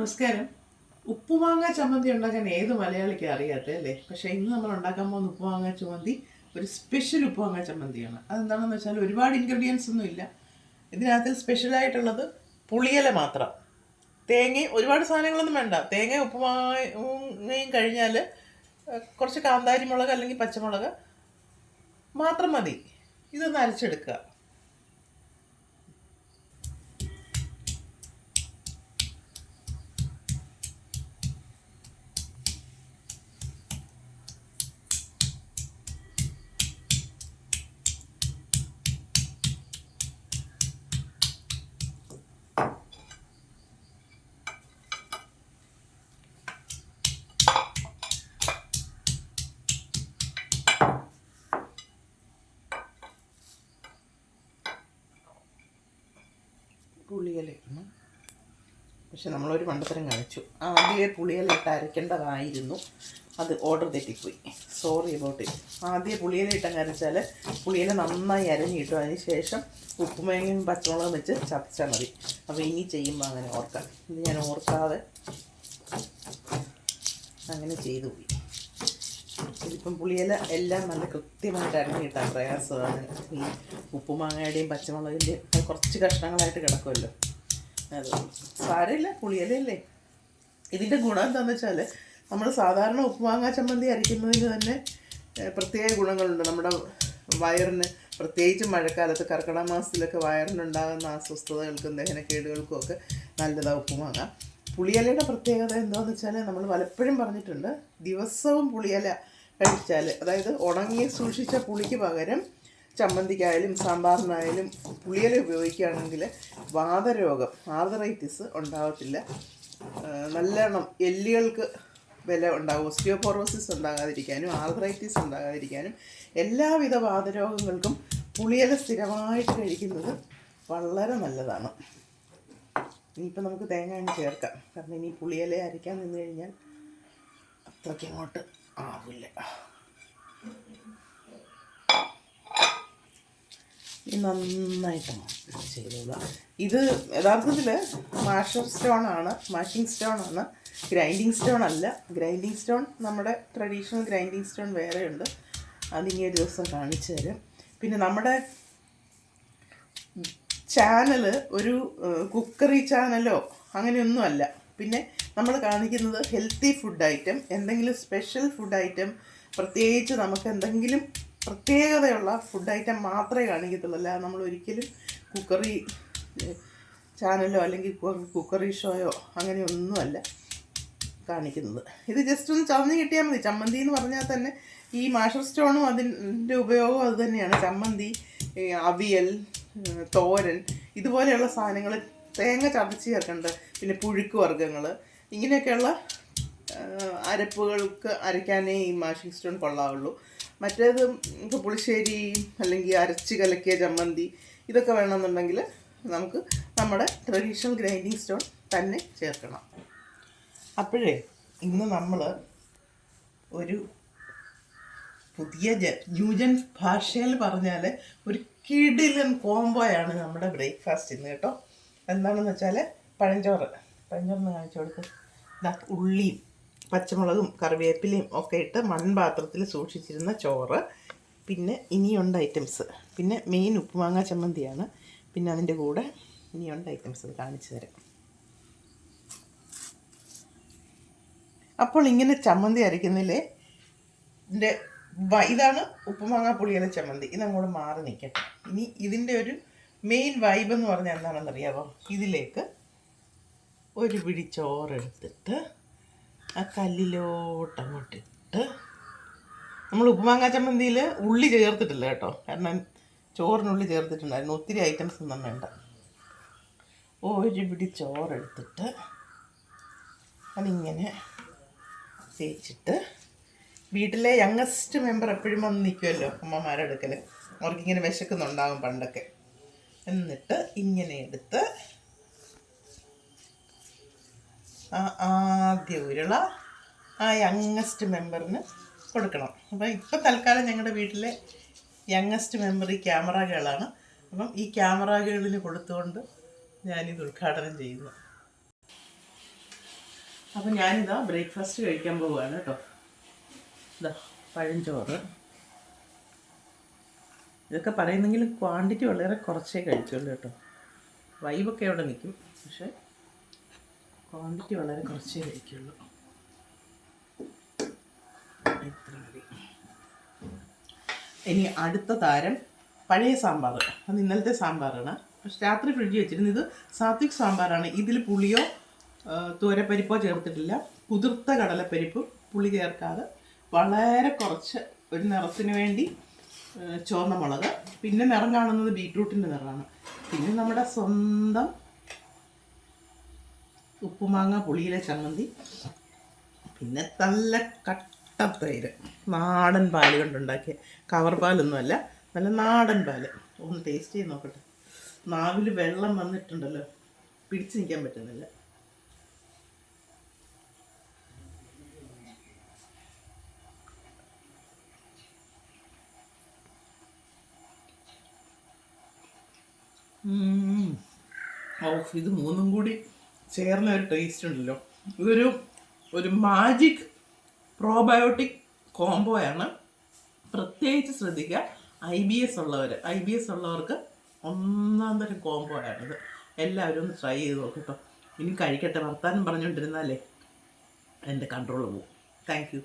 നമസ്കാരം. ഉപ്പുമാങ്ങ ചമ്മന്തി ഉണ്ടാക്കാൻ ഏത് മലയാളിക്ക് അറിയാത്തേ അല്ലേ? പക്ഷേ ഇന്ന് നമ്മൾ ഉണ്ടാക്കാൻ പോകുന്ന ഉപ്പുമാങ്ങ ചമ്മന്തി ഒരു സ്പെഷ്യൽ ഉപ്പുമാങ്ങ ചമ്മന്തിയാണ്. അതെന്താണെന്ന് വെച്ചാൽ ഒരുപാട് ഇൻഗ്രീഡിയൻസ് ഒന്നും ഇല്ല. ഇതിനകത്ത് സ്പെഷ്യലായിട്ടുള്ളത് പുളിയില മാത്രം. തേങ്ങയും ഒരുപാട് സാധനങ്ങളൊന്നും വേണ്ട. തേങ്ങ ഉപ്പുമാങ്ങയും കഴിഞ്ഞാൽ കുറച്ച് കാന്താരി മുളക് അല്ലെങ്കിൽ പച്ചമുളക് മാത്രം മതി. ഇതൊന്ന് അരച്ചെടുക്കുക. പുളിയില ഇടണം പക്ഷെ നമ്മളൊരു മണ്ടത്തരം കാണിച്ചു ആദ്യമേ പുളിയില അരയ്ക്കേണ്ടതായിരുന്നു അത് ഓർഡർ തെറ്റിപ്പോയി. സോറി അബൌട്ട് ഇറ്റ് ആദ്യം പുളിയില ഇട്ടങ്ങ് അരച്ചാൽ പുളിയില നന്നായി അരഞ്ഞ് കിട്ടും. അതിന് ശേഷം ഉപ്പുമേങ്ങയും പച്ചമുളകും വെച്ച് ചതച്ചാൽ മതി. അപ്പോൾ ഇനി ചെയ്യുമ്പോൾ അങ്ങനെ ഓർക്കാം. ഇത് ഞാൻ ഓർക്കാതെ അങ്ങനെ ചെയ്തു പോയി. ഇതിപ്പം പുളിയില എല്ലാം നല്ല കൃത്യമായിട്ട് അരഞ്ഞ് കിട്ടാൻ പ്രയാസമാണ്. ഈ ഉപ്പുമാങ്ങയുടെയും പച്ചമുളകിന്റെയും കുറച്ച് കഷ്ണങ്ങളായിട്ട് കിടക്കുമല്ലോ. സാരമില്ല പുളിയലല്ലേ ഇതിന്റെ ഗുണം എന്താണെന്ന് വെച്ചാൽ നമ്മൾ സാധാരണ ഉപ്പുമാങ്ങ ചമ്മന്തി അരയ്ക്കുന്നതിന് തന്നെ പ്രത്യേക ഗുണങ്ങളുണ്ട്. നമ്മുടെ വയറിന് പ്രത്യേകിച്ച് മഴക്കാലത്ത് കർക്കിടക മാസത്തിലൊക്കെ വയറിനുണ്ടാകുന്ന അസ്വസ്ഥതകൾക്കും ദഹനക്കേടുകൾക്കും ഒക്കെ നല്ലതാണ് ഉപ്പുമാങ്ങ പുളിയിലയുടെ പ്രത്യേകത എന്താണെന്ന് വെച്ചാൽ നമ്മൾ പലപ്പോഴും പറഞ്ഞിട്ടുണ്ട് ദിവസവും പുളിയല കഴിച്ചാൽ അതായത് ഉണങ്ങി സൂക്ഷിച്ച പുളിക്ക് പകരം ചമ്മന്തിക്കായാലും സാമ്പാറിനായാലും പുളിയില ഉപയോഗിക്കുകയാണെങ്കിൽ വാതരോഗം ആർതറൈറ്റിസ് ഉണ്ടാകത്തില്ല നല്ലവണ്ണം എല്ലുകൾക്ക് വില ഉണ്ടാകും ഓസ്റ്റിയോപോറോസിസ് ഉണ്ടാകാതിരിക്കാനും ആർത്രൈറ്റിസ് ഉണ്ടാകാതിരിക്കാനും എല്ലാവിധ വാതരോഗങ്ങൾക്കും പുളിയില സ്ഥിരമായിട്ട് കഴിക്കുന്നത് വളരെ നല്ലതാണ്. ഇനിയിപ്പോൾ നമുക്ക് തേങ്ങ ചേർക്കാം. കാരണം ഇനി പുളിയില അരയ്ക്കാൻ നിന്ന് കഴിഞ്ഞാൽ അത്രയ്ക്ക് അങ്ങോട്ട് ആവില്ല. ഇനി നന്നായിട്ട് ചെയ്തോളാം ഇത് യഥാർത്ഥത്തിൽ മാഷർ സ്റ്റോൺ ആണ് മാഷിംഗ് സ്റ്റോൺ ആണ് ഗ്രൈൻഡിങ് സ്റ്റോൺ അല്ല. ഗ്രൈൻഡിങ് സ്റ്റോൺ നമ്മുടെ ട്രഡീഷണൽ ഗ്രൈൻഡിങ് സ്റ്റോൺ വേറെയുണ്ട്. അതിങ്ങനെ ഒരു ദിവസം കാണിച്ചു തരും. പിന്നെ നമ്മുടെ ചാനൽ ഒരു കുക്കറി ചാനലോ അങ്ങനെയൊന്നുമല്ല പിന്നെ നമ്മൾ കാണിക്കുന്നത് ഹെൽത്തി ഫുഡ് ഐറ്റം എന്തെങ്കിലും സ്പെഷ്യൽ ഫുഡ് ഐറ്റം പ്രത്യേകിച്ച് നമുക്ക് എന്തെങ്കിലും പ്രത്യേകതയുള്ള ഫുഡ് ഐറ്റം മാത്രമേ കാണിക്കത്തുള്ളൂ. അല്ലാതെ നമ്മൾ ഒരിക്കലും കുക്കറി ചാനലോ അല്ലെങ്കിൽ കുക്കറി ഷോയോ അങ്ങനെയൊന്നുമല്ല കാണിക്കുന്നത്. ഇത് ജസ്റ്റ് ഒന്ന് ചതഞ്ഞ് കിട്ടിയാൽ മതി. ചമ്മന്തി എന്ന് പറഞ്ഞാൽ തന്നെ ഈ മാഷർ സ്റ്റോണും അതിന്റെ ഉപയോഗം അത് തന്നെയാണ്. ചമ്മന്തി അവിയൽ തോരൻ ഇതുപോലെയുള്ള സാധനങ്ങൾ തേങ്ങ ചതച്ച് ചേർക്കേണ്ടത് പിന്നെ പുഴുക്ക് വർഗങ്ങൾ ഇങ്ങനെയൊക്കെയുള്ള അരപ്പുകൾക്ക് അരയ്ക്കാനേ ഈ മാഷിംഗ് സ്റ്റോൺ കൊള്ളാവുള്ളൂ. മറ്റേത് ഇപ്പോൾ പുളിശ്ശേരി അല്ലെങ്കിൽ അരച്ച് കലക്കിയ ചമ്മന്തി ഇതൊക്കെ വേണമെന്നുണ്ടെങ്കിൽ നമുക്ക് നമ്മുടെ ട്രഡീഷണൽ ഗ്രൈൻഡിങ് സ്റ്റോൺ തന്നെ ചേർക്കണം. അപ്പോഴേ ഇന്ന് നമ്മൾ ഒരു പുതിയ ജ ന്യൂജൻ ഭാഷയിൽ പറഞ്ഞാൽ ഒരു കിടിലൻ കോംബോയാണ് നമ്മുടെ ബ്രേക്ക്ഫാസ്റ്റ് ഇന്ന് കേട്ടോ. എന്താണെന്ന് വെച്ചാൽ പഴഞ്ചോറ്. പഴഞ്ചോറിന് കാണിച്ചു കൊടുക്കും. ഉള്ളിയും. പച്ചമുളകും കറിവേപ്പിലയും ഒക്കെ ഇട്ട് മൺപാത്രത്തിൽ സൂക്ഷിച്ചിരുന്ന ചോറ്. പിന്നെ ഇനിയുണ്ട് ഐറ്റംസ് പിന്നെ മെയിൻ ഉപ്പുമാങ്ങ ചമ്മന്തിയാണ്. പിന്നെ അതിന്റെ കൂടെ ഇനിയുണ്ട് ഐറ്റംസ് കാണിച്ചു തരാം. അപ്പോൾ ഇങ്ങനെ ചമ്മന്തി വ- ഇതാണ് ഉപ്പുമാങ്ങ പുളിയുടെ ചമ്മന്തി ഇതങ്ങോട്ട് മാറി നിൽക്കട്ടെ. ഇനി ഇതിന്റെ ഒരു മെയിൻ വൈബ് എന്ന് പറഞ്ഞാൽ എന്താണെന്ന് അറിയാമോ ഇതിലേക്ക് ഒരു പിടി ചോറെടുത്തിട്ട് ആ കല്ലിലോട്ട് അങ്ങോട്ട് ഇട്ട് നമ്മൾ ഉപ്പുമാങ്ങ ചമ്മന്തിയിൽ ഉള്ളി ചേർത്തിട്ടില്ല കേട്ടോ. കാരണം ചോറിനുള്ളി ചേർത്തിട്ടുണ്ടായിരുന്നു. ഒത്തിരി ഐറ്റംസ് ഒന്നും വേണ്ട. ഒരു പിടി ചോറെടുത്തിട്ട് അതിങ്ങനെ തേച്ചിട്ട് വീട്ടിലെ യങ്ങസ്റ്റ് മെമ്പർ എപ്പോഴും വന്ന് നിൽക്കുമല്ലോ അമ്മമാരുടെ അടുക്കൽ അവർക്കിങ്ങനെ വിശക്കുന്നുണ്ടാകും പണ്ടൊക്കെ. എന്നിട്ട് ഇങ്ങനെ എടുത്ത് ആദ്യ ഉരുള ആ യങ്ങസ്റ്റ് മെമ്പറിന് കൊടുക്കണം. അപ്പം ഇപ്പം തൽക്കാലം ഞങ്ങളുടെ വീട്ടിലെ യങ്ങസ്റ്റ് മെമ്പർ ഈ ക്യാമറ ഗേളാണ് അപ്പം ഈ ക്യാമറ ഗേളിന് കൊടുത്തുകൊണ്ട് ഞാനിത് ഉദ്ഘാടനം ചെയ്യുന്നു. അപ്പം ഞാനിതാ ബ്രേക്ക്ഫാസ്റ്റ് കഴിക്കാൻ പോവുകയാണ് കേട്ടോ. ഇതാ പഴഞ്ചോറ്. ഇതൊക്കെ പറയുന്നെങ്കിലും ക്വാണ്ടിറ്റി വളരെ കുറച്ചേ കഴിക്കുള്ളൂ കേട്ടോ. വൈബൊക്കെ അവിടെ നിൽക്കും. പക്ഷേ ക്വാണ്ടിറ്റി വളരെ കുറച്ചേ കഴിക്കുള്ളൂ ഇത്ര മതി. ഇനി അടുത്ത താരം പഴയ സാമ്പാർ. അത് ഇന്നലത്തെ സാമ്പാറാണ്. പക്ഷെ രാത്രി ഫ്രിഡ്ജിൽ വെച്ചിരുന്നത് ഇത് സാത്വിക് സാമ്പാറാണ്. ഇതിൽ പുളിയോ തോരപ്പരിപ്പോ ചേർത്തിട്ടില്ല. കുതിർത്ത കടലപ്പരിപ്പ് പുളി ചേർക്കാതെ വളരെ കുറച്ച് ഒരു നിറത്തിന് വേണ്ടി ചുവന്ന മുളക്. പിന്നെ നിറം കാണുന്നത് ബീട്രൂട്ടിന്റെ നിറമാണ്. പിന്നെ നമ്മുടെ സ്വന്തം ഉപ്പുമാങ്ങ പുളിയിലെ ചമ്മന്തി. പിന്നെ നല്ല കട്ട തൈര് നാടൻ പാൽ കൊണ്ടുണ്ടാക്കിയ. കവർ പാലൊന്നുമല്ല നല്ല നാടൻ പാൽ ഒന്ന് ടേസ്റ്റ് ചെയ്ത് നോക്കട്ടെ. നാവിൽ വെള്ളം വന്നിട്ടുണ്ടല്ലോ. പിടിച്ചു നിൽക്കാൻ പറ്റുന്നില്ല. ഓഫ് ഇത് മൂന്നും കൂടി ചേർന്ന ഒരു ടേസ്റ്റ് ഉണ്ടല്ലോ. ഇതൊരു ഒരു മാജിക് പ്രോബയോട്ടിക് കോംബോയാണ് പ്രത്യേകിച്ച് ശ്രദ്ധിക്കുക. ഐ ബി എസ് ഉള്ളവർ ഐ ബി എസ് ഉള്ളവർക്ക് ഒന്നാം തരം കോംബോ ആണിത്. എല്ലാവരും ഒന്ന് ട്രൈ ചെയ്ത് നോക്കട്ടോ ഇനി കഴിക്കട്ടെ. വർത്താനം പറഞ്ഞുകൊണ്ടിരുന്നാലേ എന്റെ കൺട്രോൾ പോകും താങ്ക്